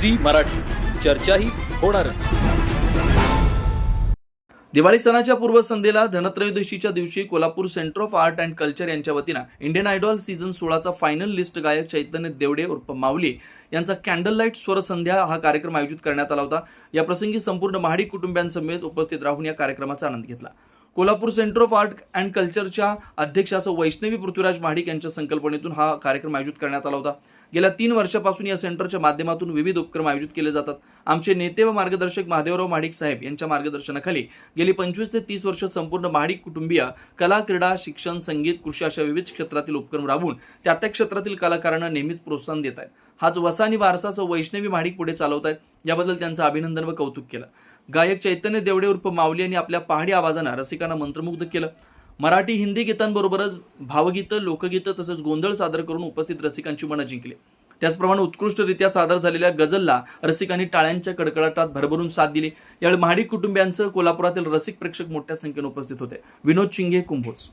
Zee Marathi. चर्चाही होणारच. दिवाळी सणाच्या पूर्वसंध्येला धनत्रयोदशीच्या दिवशी Kolhapur centre of art and culture यांच्या वतीनं इंडियन आयडॉल सीझन सोळाचा फायनल लिस्ट गायक चैतन्य देवडे उर्फ माऊली यांचा कॅन्डल लाइट स्वर संध्या हा कार्यक्रम आयोजित करण्यात आला होता. या प्रसंगी संपूर्ण महाडी कुटुंबियांसमेत उपस्थित राहून या कार्यक्रमाचा आनंद घेतला. Kolhapur centre of art and कल्चरच्या अध्यक्ष असं वैष्णवी पृथ्वीराज महाडिक यांच्या संकल्पनेतून हा कार्यक्रम आयोजित करण्यात आला होता. गेल्या तीन वर्षापासून या सेंटरच्या माध्यमातून विविध उपक्रम आयोजित केले जातात. आमचे नेते व मार्गदर्शक महादेवराव महाडिक साहेब यांच्या मार्गदर्शनाखाली गेली पंचवीस ते तीस वर्ष संपूर्ण महाडिक कुटुंबीय कला क्रीडा शिक्षण संगीत कृषी अशा विविध क्षेत्रातील उपक्रम राबवून त्या त्या क्षेत्रातील कलाकारांना नेहमीच प्रोत्साहन देत आहेत. हाच वसा आणि वारसा वैष्णवी महाडिक पुढे चालवत आहेत. याबद्दल त्यांचं अभिनंदन व कौतुक केलं. गायक चैतन्य देवडे उर्फ माऊली यांनी आपल्या पहाडी आवाजानं रसिकांना मंत्रमुग्ध केलं. मराठी हिंदी गीतांबरोबरच भावगीतं लोकगीतं तसंच गोंधळ सादर करून उपस्थित रसिकांची मनं जिंकली. त्याचप्रमाणे उत्कृष्टरित्या सादर झालेल्या गझलला रसिकांनी टाळ्यांच्या कडकडाटात भरभरून साथ दिली. यावेळी महाडिक कुटुंबियांसह कोल्हापुरातील रसिक प्रेक्षक मोठ्या संख्येने उपस्थित होते. विनोद चिंगे कुंभोज.